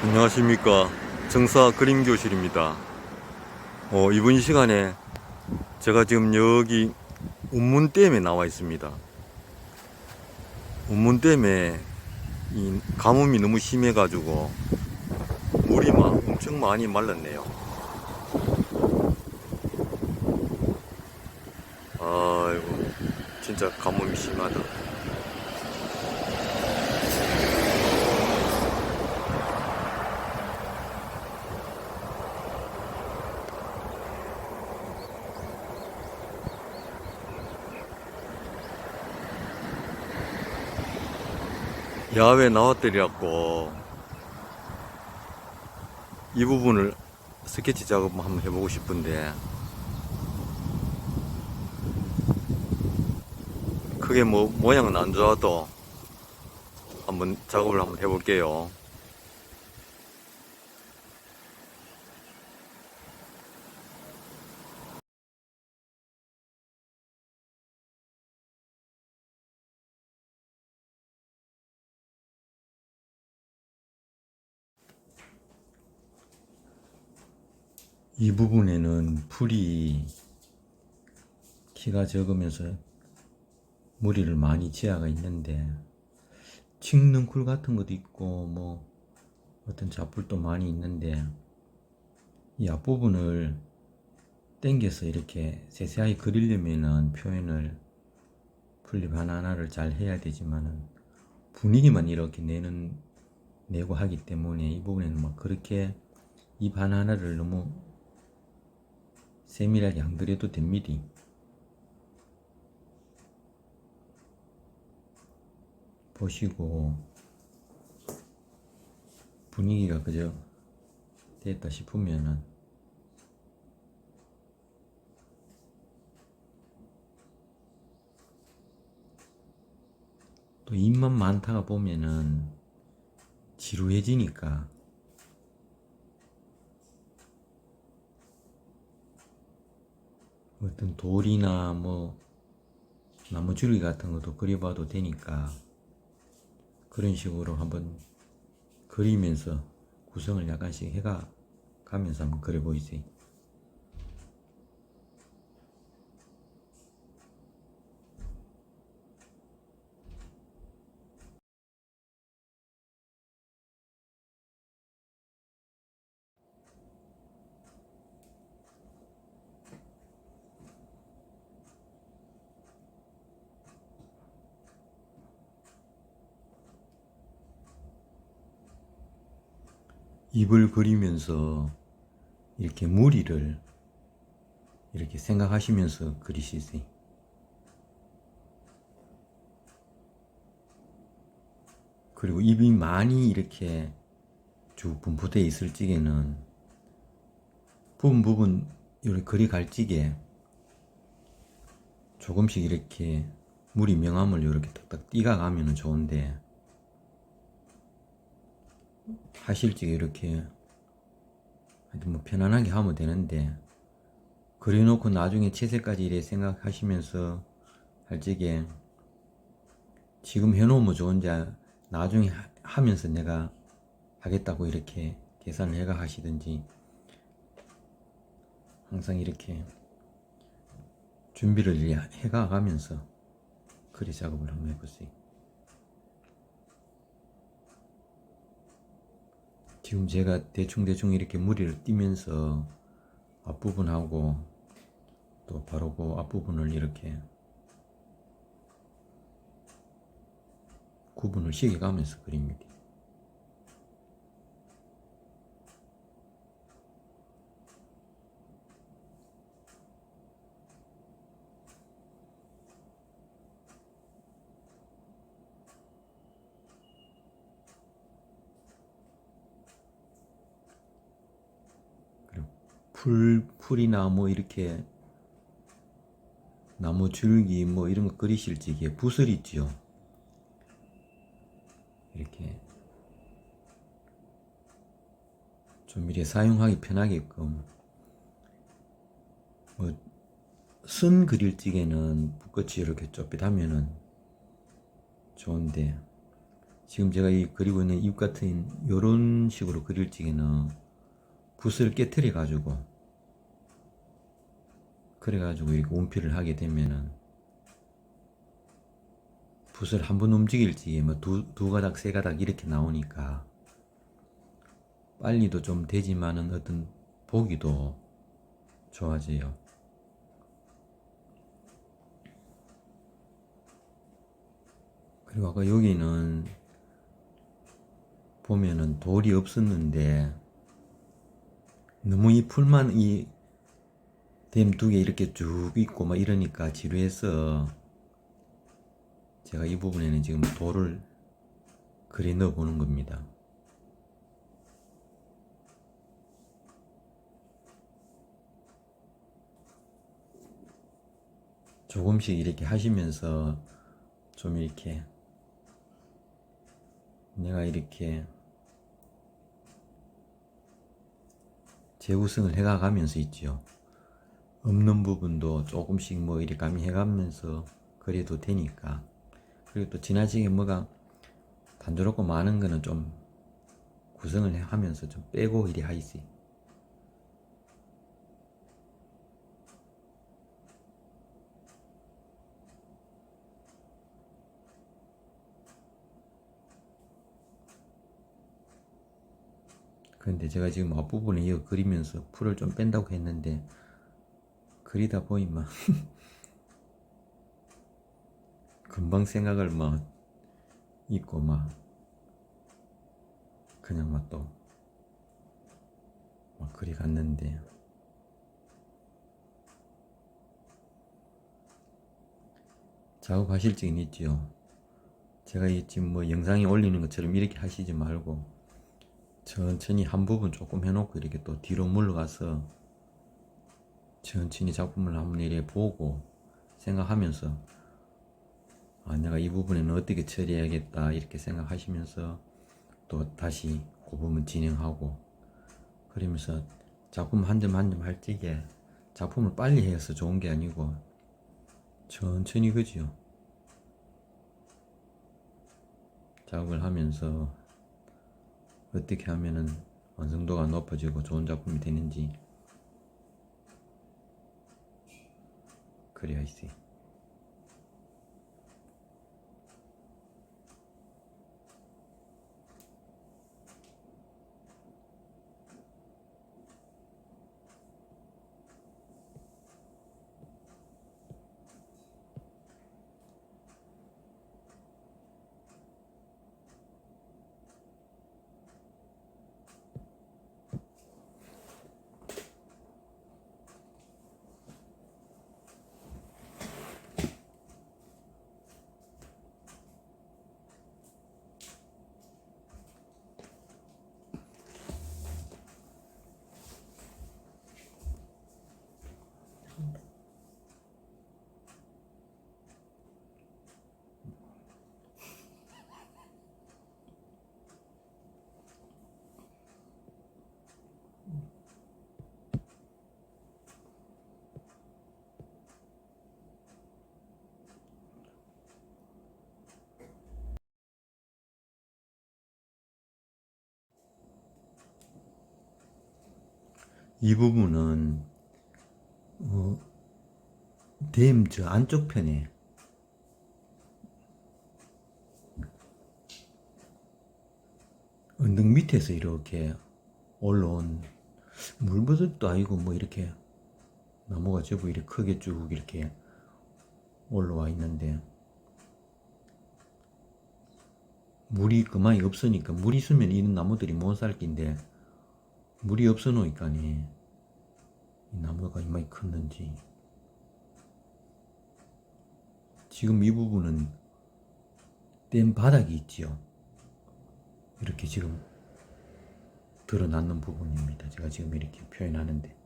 안녕하십니까. 정사 그림교실입니다. 어, 이번 시간에 제가 지금 여기 운문댐에 나와 있습니다. 운문댐에 이 가뭄이 너무 심해 가지고 물이 막 엄청 많이 말랐네요. 아이고 진짜 가뭄이 심하다 야외 나왔더리갖고 이 부분을 스케치 작업 한번 해보고 싶은데 크게 뭐 모양은 안 좋아도 한번 작업을 한번 해볼게요. 이 부분에는 풀이 키가 적으면서 무리를 많이 지어가 있는데 칡능쿨 같은 것도 있고 뭐 어떤 잡풀도 많이 있는데 이 앞부분을 당겨서 이렇게 세세하게 그리려면은 표현을 풀립 하나하나를 잘 해야 되지만은 분위기만 이렇게 내는 내고 하기 때문에 이 부분에는 막 그렇게 입 하나하나를 너무 세밀하게 안 그려도 됩니다. 보시고 분위기가 그저 됐다 싶으면은 또 입만 많다가 보면은 지루해지니까 어떤 돌이나 뭐 나무 줄기 같은 것도 그려봐도 되니까 그런 식으로 한번 그리면서 구성을 약간씩 해가 가면서 한번 그려보이세요. 입을 그리면서 이렇게 무리를 이렇게 생각하시면서 그리시세요. 그리고 입이 많이 이렇게 쭉 분포되어 있을 적에는 부분 부분 이렇게 그리 갈 적에 조금씩 이렇게 물이 명암을 이렇게 탁탁 띄가 가면 좋은데 하실 적에 이렇게 뭐 편안하게 하면 되는데 그려놓고 나중에 채색까지 이래 생각하시면서 할 적에 지금 해놓으면 좋은지 나중에 하- 하면서 내가 하겠다고 이렇게 계산을 해가 하시든지 항상 이렇게 준비를 해가 가면서 그리 작업을 한번 해보세요. 지금 제가 대충대충 이렇게 무리를 띄면서 앞부분하고 또 바로 그 앞부분을 이렇게 구분을 시켜가면서 그립니다. 풀, 풀이나 뭐 이렇게 나무 줄기 뭐 이런 거 그리실 적에 붓을 있지요. 이렇게 좀 이렇게 사용하기 편하게끔 뭐순 그릴 적에는 붓끝이 이렇게 좁빗하면은 좋은데 지금 제가 이 그리고 있는 입 같은 요런 식으로 그릴 적에는 붓을 깨트려 가지고 그래 가지고 이렇게 온필을 하게 되면은 붓을 한 번 움직일 적에 뭐두 두 가닥 세 가닥 이렇게 나오니까 빨리도 좀 되지만은 어떤 보기도 좋아져요. 그리고 아까 여기는 보면은 돌이 없었는데 너무 이 풀만 이 댐 두 개 이렇게 쭉 있고 막 이러니까 지루해서 제가 이 부분에는 지금 돌을 그리 넣어 보는 겁니다. 조금씩 이렇게 하시면서 좀 이렇게 내가 이렇게 재구성을 해가가면서 있지요. 없는 부분도 조금씩 뭐 이렇게 가미해가면서 그래도 되니까. 그리고 또 지나치게 뭐가 단조롭고 많은 거는 좀 구성을 해- 하면서 좀 빼고 이리 하이지. 근데 제가 지금 앞부분에 이거 그리면서 풀을 좀 뺀다고 했는데 그리다 보니만 금방 생각을 막 잊고 막 그냥 막또막 그리 갔는데 작업하실 적은 있지요. 제가 이 지금 뭐 영상에 올리는 것처럼 이렇게 하시지 말고 천천히 한 부분 조금 해놓고 이렇게 또 뒤로 물러가서 천천히 작품을 한번 이렇게 보고 생각하면서 아 내가 이 부분에는 어떻게 처리해야겠다 이렇게 생각하시면서 또 다시 그 부분 진행하고 그러면서 작품 한 점 한 점 할 적에 작품을 빨리 해서 좋은 게 아니고 천천히 그지요 작업을 하면서 어떻게 하면은 완성도가 높아지고 좋은 작품이 되는지 그래야지. 이 부분은 어, 댐 저 안쪽 편에. 언덕 밑에서 이렇게 올라온 물버섯도 아니고 뭐 이렇게 나무가 전부 이렇게 크게 쭉 이렇게 올라와 있는데 물이 그만이 없으니까 물 있으면 이 나무들이 못 살긴데 물이 없어 놓으니까니 이 나무가 이만히 컸는지. 지금 이 부분은 댐 바닥이 있지요. 이렇게 지금 드러나는 부분입니다. 제가 지금 이렇게 표현하는데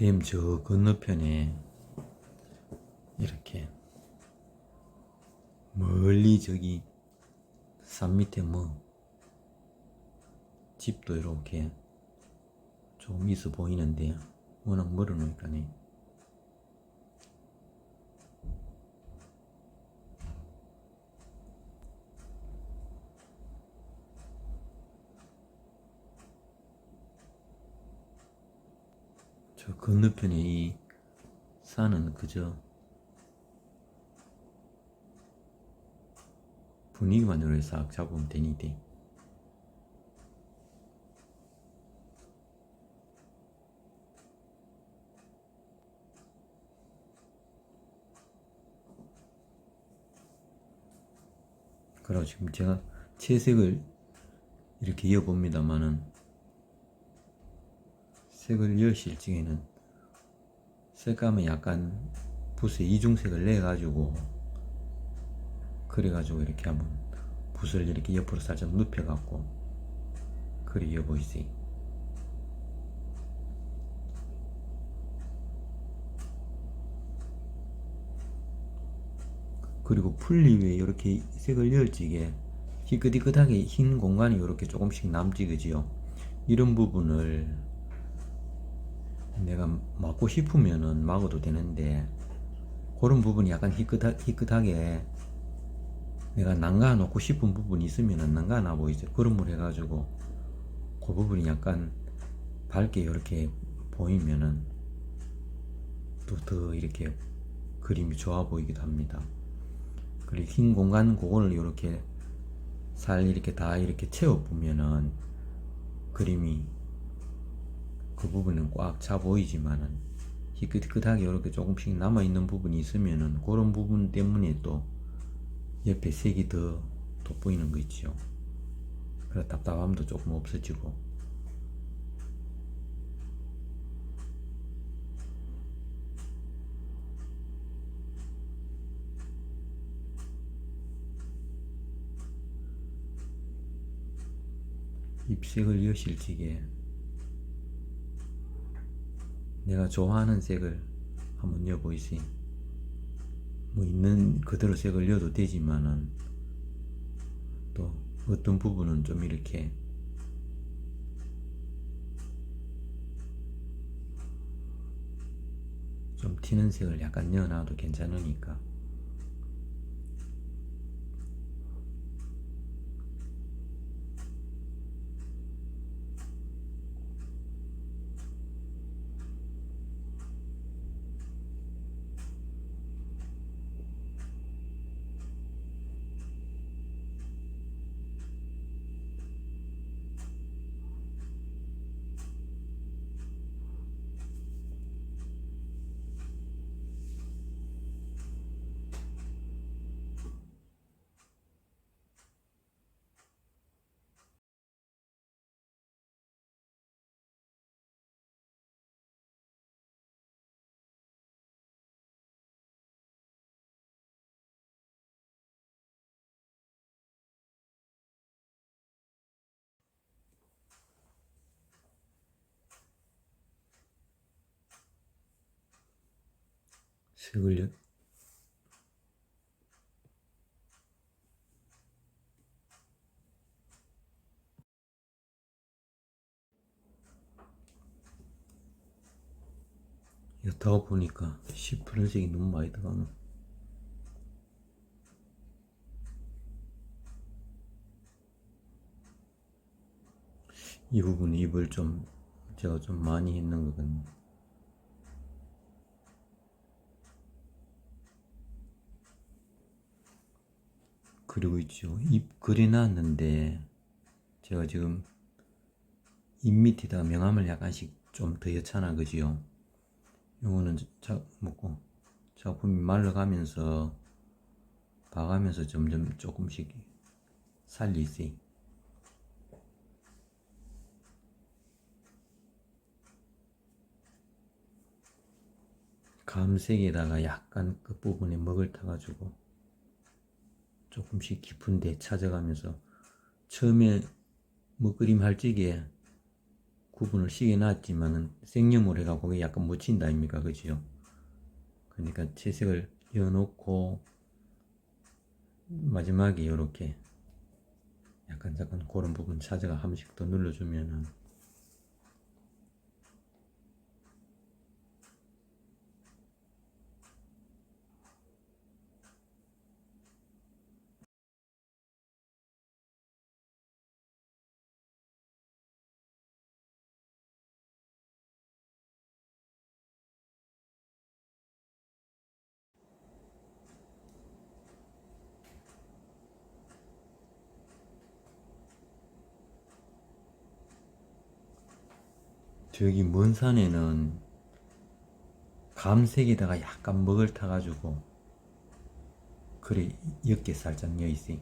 댐 저 건너편에 이렇게 멀리 저기 산 밑에 뭐 집도 이렇게 좀 있어 보이는데 워낙 멀어놓으니까네. 저 건너편에 이 산은 그저 분위기만 이렇게 싹 잡으면 되니 돼. 그리고 지금 제가 채색을 이렇게 이어봅니다만은 색을 이으실 적에는 색감에 약간 붓에 이중색을 내가지고 그래가지고 이렇게 한번 붓을 이렇게 옆으로 살짝 눕혀갖고 그래 이어 보이지. 그리고 풀리 위에 이렇게 색을 이을지게 희끗희끗하게 흰 공간이 이렇게 조금씩 남지 그지요? 이런 부분을 내가 막고 싶으면은 막아도 되는데 그런 부분이 약간 희끗하, 희끗하게 내가 난가 놓고 싶은 부분이 있으면은 난가 나 보이죠. 그런 물 해가지고 그 부분이 약간 밝게 이렇게 보이면은 또 더 이렇게 그림이 좋아 보이기도 합니다. 그리고 흰 공간 그거를 이렇게 살 이렇게 다 이렇게 채워 보면은 그림이 그 부분은 꽉 차 보이지만은 희끗희끗하게 이렇게 조금씩 남아 있는 부분이 있으면은 그런 부분 때문에 또 옆에 색이 더 돋보이는 거 있지요. 그래 답답함도 조금 없어지고 ip색을 여실지게 내가 좋아하는 색을 한번 여보이시 뭐 있는 그대로 색을 넣어도 되지만은 또 어떤 부분은 좀 이렇게 좀 튀는 색을 약간 넣어놔도 괜찮으니까 색을 여- 여타가 보니까 시푸른색이 너무 많이 들어가네. 이 부분 입을 좀 제가 좀 많이 했는 거거든요 그리고 있죠 입 그려놨는데 제가 지금 입 밑에다 명암을 약간씩 좀 더 여차나 그지요? 요거는 자, 먹고 작품이 말라가면서 봐가면서 점점 조금씩 살리지 감색에다가 약간 끝부분에 먹을 타가지고 조금씩 깊은 데 찾아가면서 처음에 먹그림 할 적에 구분을 시게 놨지만은 해가 거기 약간 묻힌다 아닙니까? 그지요 그러니까 채색을 이어놓고 마지막에 이렇게 약간 약간 그런 부분 찾아가 한 번씩 더 눌러주면은 저기 먼 산에는 감색에다가 약간 먹을 타가지고 그래 옅게 살짝 여있어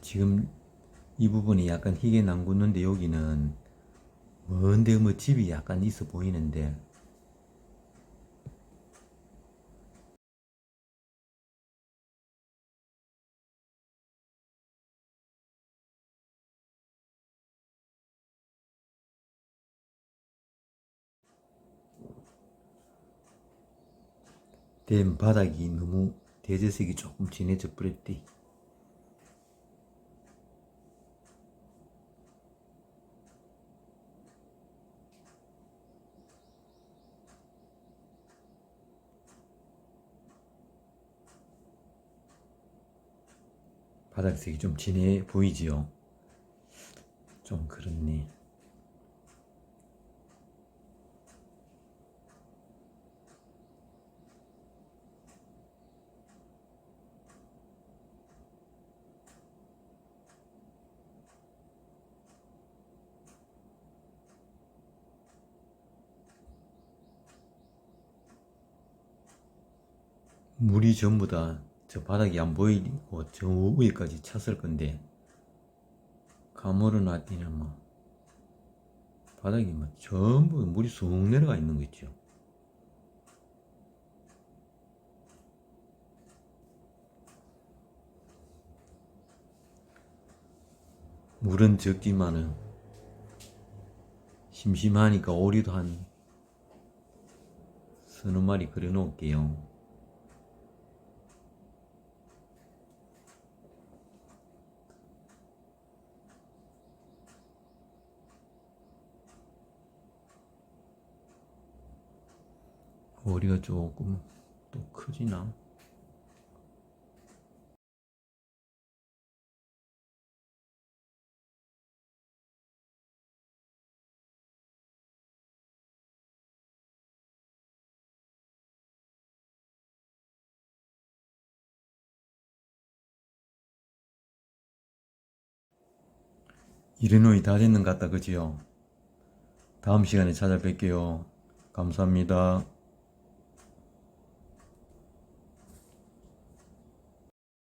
지금 이 부분이 약간 희게 남구는데 여기는 먼데 뭐 집이 약간 있어 보이는데 된 바닥이 너무 대저색이 조금 진해져 버렸대. 바닥색이 좀 진해 보이지요? 좀 그렇네. 물이 전부 다 저 바닥이 안 보이고 저 위에까지 찼을 건데 가물어 놨더니 뭐 바닥이 뭐 전부 물이 쑥 내려가 있는 거 있죠. 물은 적지만은 심심하니까 오리도 한 서너 마리 그려 놓을게요. 오리가 조금 또 크지나? 이르노이 다 됐는 것 같다 그지요? 다음 시간에 찾아뵐게요. 감사합니다.